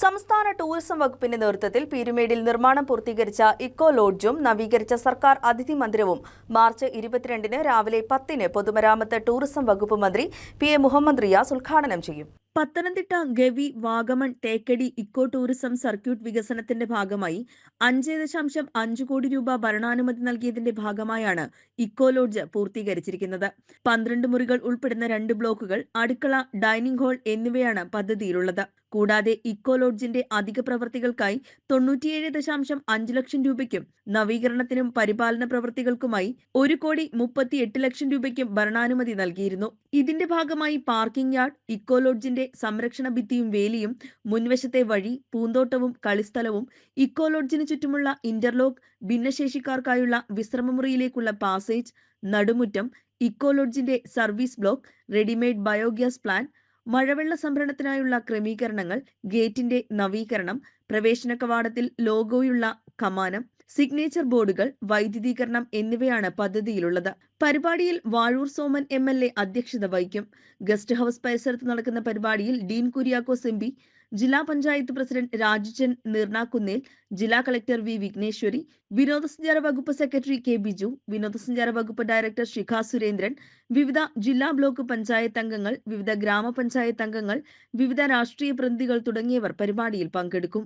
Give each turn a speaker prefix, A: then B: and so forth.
A: സംസ്ഥാന ടൂറിസം വകുപ്പിന്റെ നേതൃത്വത്തിൽ പീരുമേടിൽ നിർമ്മാണം പൂർത്തീകരിച്ച ഇക്കോ ലോഡ്ജും നവീകരിച്ച സർക്കാർ അതിഥി മന്ദിരവും മാർച്ച് ഇരുപത്തിരണ്ടിന് രാവിലെ പത്തിന് പൊതുമരാമത്ത് ടൂറിസം വകുപ്പ് മന്ത്രി പി എ മുഹമ്മദ് റിയാസ് ഉദ്ഘാടനം ചെയ്യും. Pathanamthitta Gavi Vagamon Thekkady eco tourism circuit വികസനത്തിന്റെ ഭാഗമായി അഞ്ച് ദശാംശം അഞ്ച് കോടി രൂപ ഭരണാനുമതി നൽകിയതിന്റെ ഭാഗമായാണ് ഇക്കോ ലോഡ്ജ് പൂർത്തീകരിച്ചിരിക്കുന്നത്. പന്ത്രണ്ട് മുറികൾ ഉൾപ്പെടുന്ന രണ്ട് ബ്ലോക്കുകൾ അടുക്കള ഡൈനിംഗ് ഹാൾ എന്നിവയാണ് പദ്ധതിയിലുള്ളത്. കൂടാതെ ഇക്കോ ലോഡ്ജിന്റെ അധിക പ്രവൃത്തികൾക്കായി തൊണ്ണൂറ്റിയേഴ് ദശാംശം അഞ്ച് ലക്ഷം രൂപയ്ക്കും നവീകരണത്തിനും പരിപാലന പ്രവൃത്തികൾക്കുമായി ഒരു കോടി മുപ്പത്തി എട്ട് ലക്ഷം രൂപയ്ക്കും ഭരണാനുമതി നൽകിയിരുന്നു. ഇതിന്റെ ഭാഗമായി പാർക്കിംഗ് യാർഡ് ഇക്കോ ലോഡ്ജിന്റെ സംരക്ഷണ ഭിത്തിയും വേലിയും മുൻവശത്തെ വഴി പൂന്തോട്ടവും കളിസ്ഥലവും ഇക്കോ ലോഡ്ജിന് ചുറ്റുമുള്ള ഇന്റർലോക്ക് ഭിന്നശേഷിക്കാർക്കായുള്ള വിശ്രമമുറിയിലേക്കുള്ള പാസേജ് നടുമുറ്റം eco ലോഡ്ജിന്റെ service block readymade biogas plant മഴവെള്ള സംഭരണത്തിനായുള്ള ക്രമീകരണങ്ങൾ ഗേറ്റിന്റെ നവീകരണം പ്രവേശന കവാടത്തിൽ ലോഗോയുള്ള കമാനം സിഗ്നേച്ചർ ബോർഡുകൾ വൈദ്യുതീകരണം എന്നിവയാണ് പദ്ധതിയിലുള്ളത്. പരിപാടിയിൽ Vazhoor Soman M L A അധ്യക്ഷത വഹിക്കും. ഗസ്റ്റ് ഹൌസ് പരിസരത്ത് നടക്കുന്ന പരിപാടിയിൽ ഡീൻ കുര്യാക്കോസ് എം ജില്ലാ പഞ്ചായത്ത് പ്രസിഡന്റ് രാജുജൻ നീർണാക്കുന്നേൽ ജില്ലാ കളക്ടർ വി വിഘ്നേശ്വരി വിനോദസഞ്ചാര വകുപ്പ് സെക്രട്ടറി കെ ബിജു വിനോദസഞ്ചാര വകുപ്പ് ഡയറക്ടർ ശിഖ സുരേന്ദ്രൻ വിവിധ ജില്ലാ ബ്ലോക്ക് പഞ്ചായത്ത് അംഗങ്ങൾ വിവിധ ഗ്രാമപഞ്ചായത്ത് അംഗങ്ങൾ വിവിധ രാഷ്ട്രീയ പ്രതിനിധികൾ തുടങ്ങിയവർ പരിപാടിയിൽ പങ്കെടുക്കും.